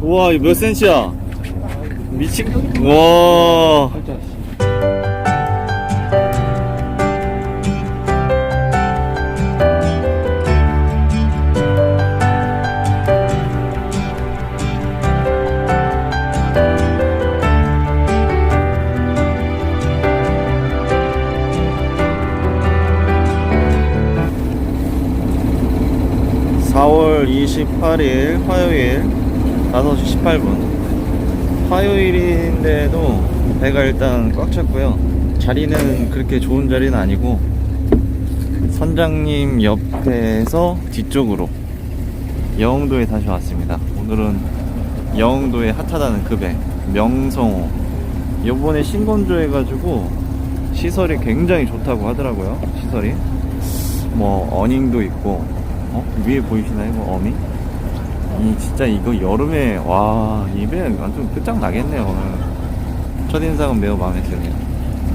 우와 몇 센치야? 미친 와 4월 28일 화요일 5시 18분 화요일인데도 배가 일단 꽉 찼고요 자리는 그렇게 좋은 자리는 아니고 선장님 옆에서 뒤쪽으로 영흥도에 다시 왔습니다 오늘은 영흥도에 핫하다는 그배 명성호 요번에 신건조 해가지고 시설이 굉장히 좋다고 하더라고요 시설이 뭐 어닝도 있고 어? 위에 보이시나요? 뭐 어미? 이 진짜 이거 여름에 와 입에 완전 끝장나겠네요 오늘. 첫인상은 매우 마음에 드네요.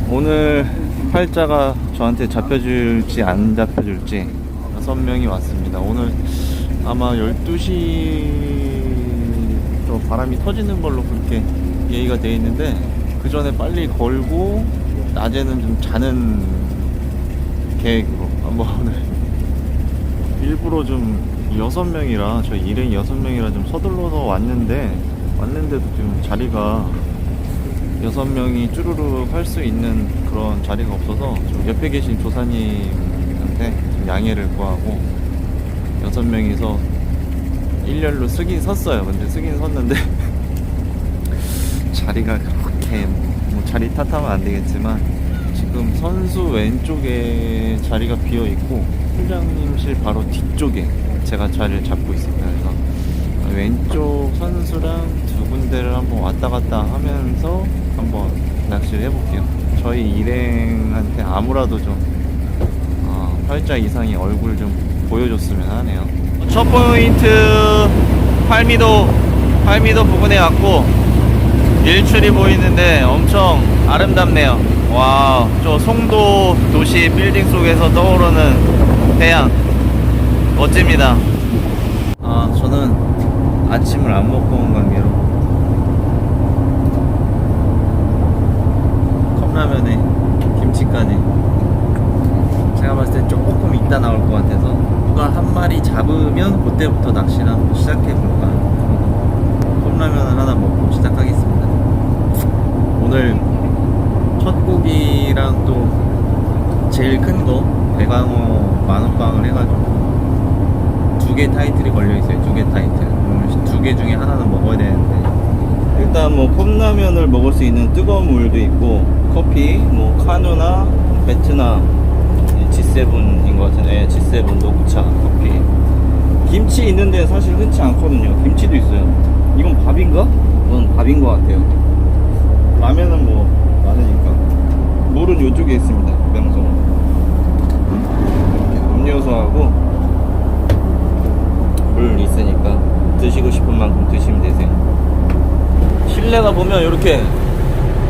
오늘 팔자가 저한테 잡혀줄지 안 잡혀줄지 명이 왔습니다. 오늘 아마 12시 또 바람이 터지는 걸로 그렇게 예의가 돼 있는데 그 전에 빨리 걸고 낮에는 좀 자는 계획으로 한번 오늘 일부러 좀 여섯 명이라 저희 일행 여섯 명이라 좀 서둘러서 왔는데 왔는데도 지금 자리가 여섯 명이 쭈루룩 할 수 있는 그런 자리가 없어서 좀 옆에 계신 조사님한테 좀 양해를 구하고 여섯 명이서 일렬로 쓰긴 섰어요. 근데 쓰긴 섰는데 자리가 그렇게 뭐 자리 탓하면 안 되겠지만 지금 선수 왼쪽에 자리가 비어 있고 팀장님실 바로 뒤쪽에 제가 자리를 잡고 있습니다. 그래서 왼쪽 선수랑 두 군데를 한번 왔다 갔다 하면서 한번 낚시를 해볼게요. 저희 일행한테 아무라도 좀 어, 팔자 이상의 얼굴 좀 보여줬으면 하네요. 첫 포인트 팔미도 팔미도 부근에 왔고 일출이 보이는데 엄청 아름답네요. 와, 저 송도 도시 빌딩 속에서 떠오르는 태양. 멋집니다. 아, 저는 아침을 안 먹고 온 관계로. 컵라면에 김치까지. 제가 봤을 때 조금 이따 나올 것 같아서 누가 한 마리 잡으면 그때부터 낚시를 한번 시작해볼까. 컵라면을 하나 먹고 시작하겠습니다. 오늘 첫 고기랑 또 제일 큰거 대광어 만원빵을 해가지고 두 개 타이틀이 걸려 있어요. 두 개 타이틀. 두 개 중에 하나는 먹어야 되는데. 일단 뭐 컵라면을 먹을 수 있는 뜨거운 물도 있고 커피, 뭐 카누나 베트남 G7인 것 같은데 예, G7 녹차 커피. 김치 있는데 사실 흔치 않거든요. 김치도 있어요. 이건 밥인가? 이건 밥인 것 같아요. 라면은 뭐 많으니까. 물은 이쪽에 있습니다. 음료수하고 물 있으니까 드시고 싶은 만큼 드시면 되세요. 실내가 보면 이렇게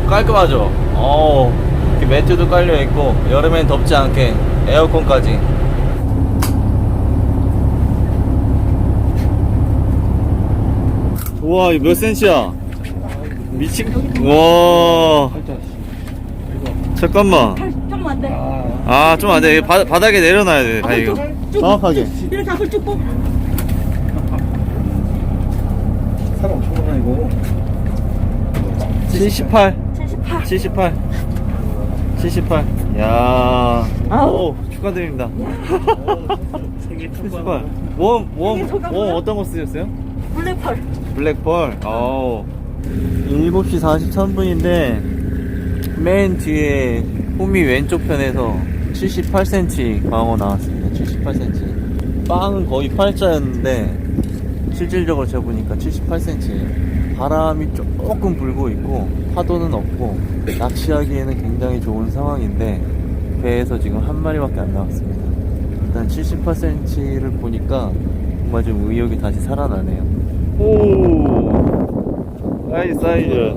깔끔하죠. 어, 매트도 깔려 있고 여름엔 덥지 않게 에어컨까지. 우와, 이거 몇 센치야? 미친. 와, 잠깐만. 좀안 돼. 아, 좀 안 돼. 바, 바닥에 내려놔야 돼. 다 이거. 쭉, 정확하게. 이렇게 앞을 쭉 뽑. 사람 엄청 많아 이거 78. 78. 78. 78. 야. 아우. 오, 축하드립니다. 생일 78. 뭐, 뭐, 소감 뭐야? 어떤 거 쓰셨어요? 블랙펄. 블랙펄. 어. 7시 43분인데 맨 뒤에 홈이 왼쪽 편에서 78cm 광어 나왔습니다. 78cm. 빵은 거의 팔자였는데 실질적으로 재보니까 78cm. 바람이 조금 불고 있고 파도는 없고 낚시하기에는 굉장히 좋은 상황인데 배에서 지금 한 마리밖에 안 나왔습니다. 일단 78cm를 보니까 정말 좀 의욕이 다시 살아나네요. 오, 사이즈 사이즈.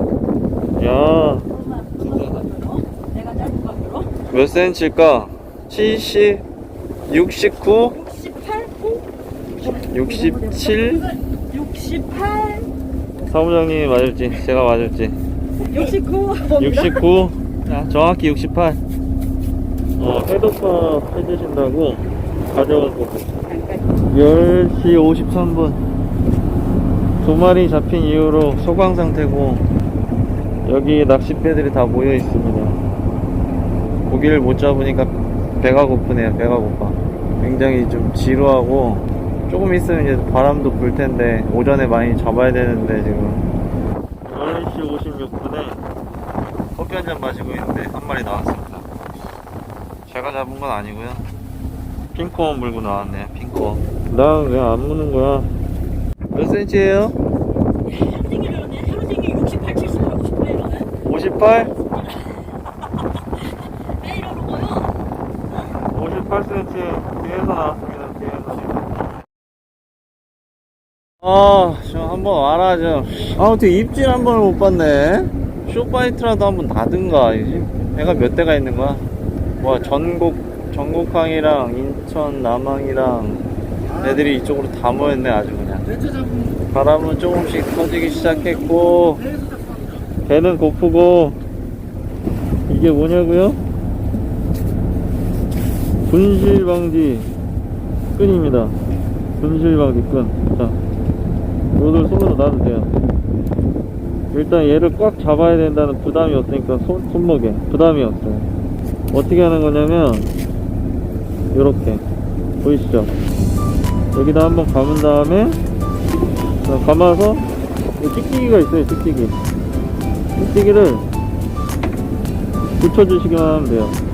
야, 몇 센치일까? 70, 69, 68, 67, 68, 사무장님이 맞을지 제가 맞을지. 69 69 자, 정확히 68 어, 해독파 해주신다고 가져온 거 10시 53분. 두 마리 잡힌 이후로 소강 상태고 여기 낚싯배들이 다 모여 있습니다 고기를 못 잡으니까 배가 고프네요. 배가 고파. 굉장히 좀 지루하고 조금 있으면 이제 바람도 불 텐데 오전에 많이 잡아야 되는데 지금 11시 56분에 커피 한 잔 마시고 있는데 한 마리 나왔습니다. 제가 잡은 건 아니고요. 핑크원 물고 나왔네요. 핑크원. 나 왜 안 무는 거야? 몇 센치예요? 58? 58cm 뒤에서 나왔습니다 뒤에서 아, 좀 한번 와라 좀. 아, 어떻게 입질 한 번을 못 봤네. 쇼파이트라도 한번. 이지 배가 몇 대가 있는 거야? 뭐 전국 전국항이랑 인천 남항이랑 애들이 이쪽으로 다 모였네 아주 그냥. 바람은 조금씩 터지기 시작했고 배는 고프고 이게 뭐냐고요? 분실 방지 끈입니다. 분실 방지 끈. 자, 로드를 손으로 놔도 돼요. 일단 얘를 꽉 잡아야 된다는 부담이 없으니까 손, 손목에 부담이 없어요. 어떻게 하는 거냐면, 요렇게. 보이시죠? 여기다 한번 감은 다음에, 자, 감아서, 이 찍기기가 있어요, 찍기기. 찍기기를 붙여주시기만 하면 돼요.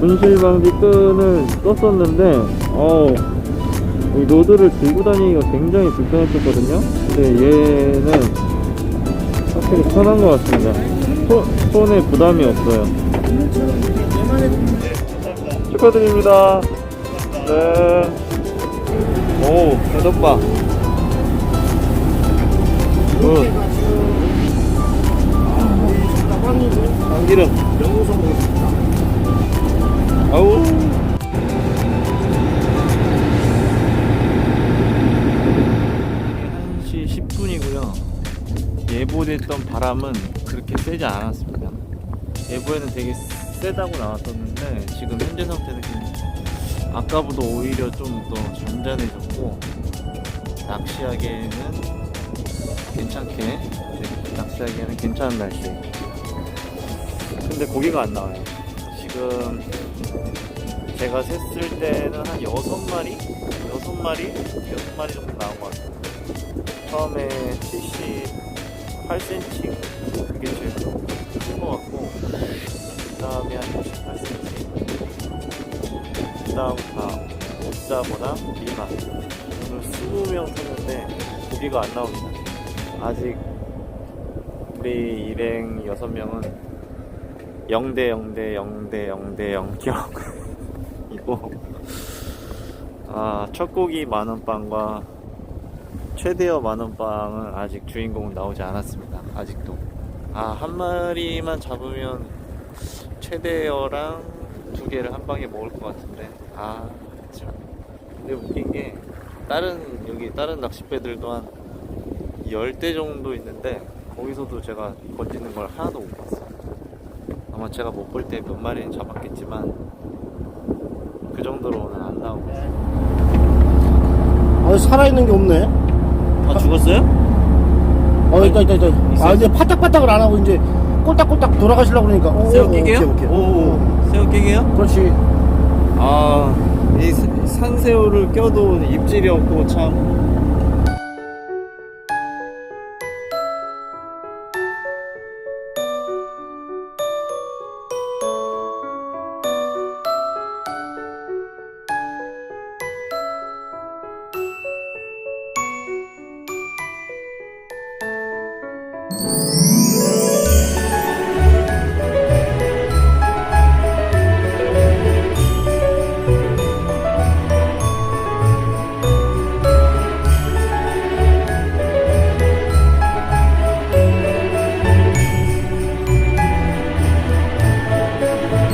분실 방지 끈을 썼었는데, 어우, 이 로드를 들고 다니기가 굉장히 불편했었거든요. 근데 얘는 확실히 편한 것 같습니다. 손, 손에 부담이 없어요. 축하드립니다. 네. 오, 배덕바. 굿. 참기름. 바람은 그렇게 세지 않았습니다. 예보에는 되게 세다고 나왔었는데 지금 현재 상태는 아까보다 오히려 좀 더 잔잔해졌고 낚시하기에는 괜찮게 네, 낚시하기에는 괜찮은 날씨. 근데 고기가 안 나와요. 지금 제가 셌을 때는 한 여섯 마리, 여섯 마리, 여섯 마리 정도 나온 것 같아요. 처음에 78cm 그게 제일 큰것 같고 그 다음에 한 68cm 그 다음 다 옥자보다 미만. 오늘 20명 탔는데 고기가 안 나옵니다. 아직 우리 일행 6명은 0대 0대 0대 0대 0 기록 이고 아, 첫 고기 만원빵과 최대어 만원빵은 아직 주인공은 나오지 않았습니다. 아직도. 아, 한 마리만 잡으면 최대어랑 두 개를 한 방에 먹을 것 같은데. 아, 참. 근데 웃긴 게, 다른, 여기 다른 낚싯배들도 한 10대 정도 있는데, 거기서도 제가 건지는 걸 하나도 못 봤어요. 아마 제가 못 볼 때 몇 마리는 잡았겠지만, 그 정도로는 안 나오고 있어요. 아, 살아있는 게 없네. 아, 죽었어요? 어, 있다, 있다, 있다. 아, 이제 파딱파딱을 안 하고 이제 꼴딱꼴딱 돌아가시려고 그러니까. 오, 새우 끼게요? 오케이, 오케이. 오, 새우 끼게요? 그렇지. 아, 이 새- 산새우를 껴도 입질이 없고 참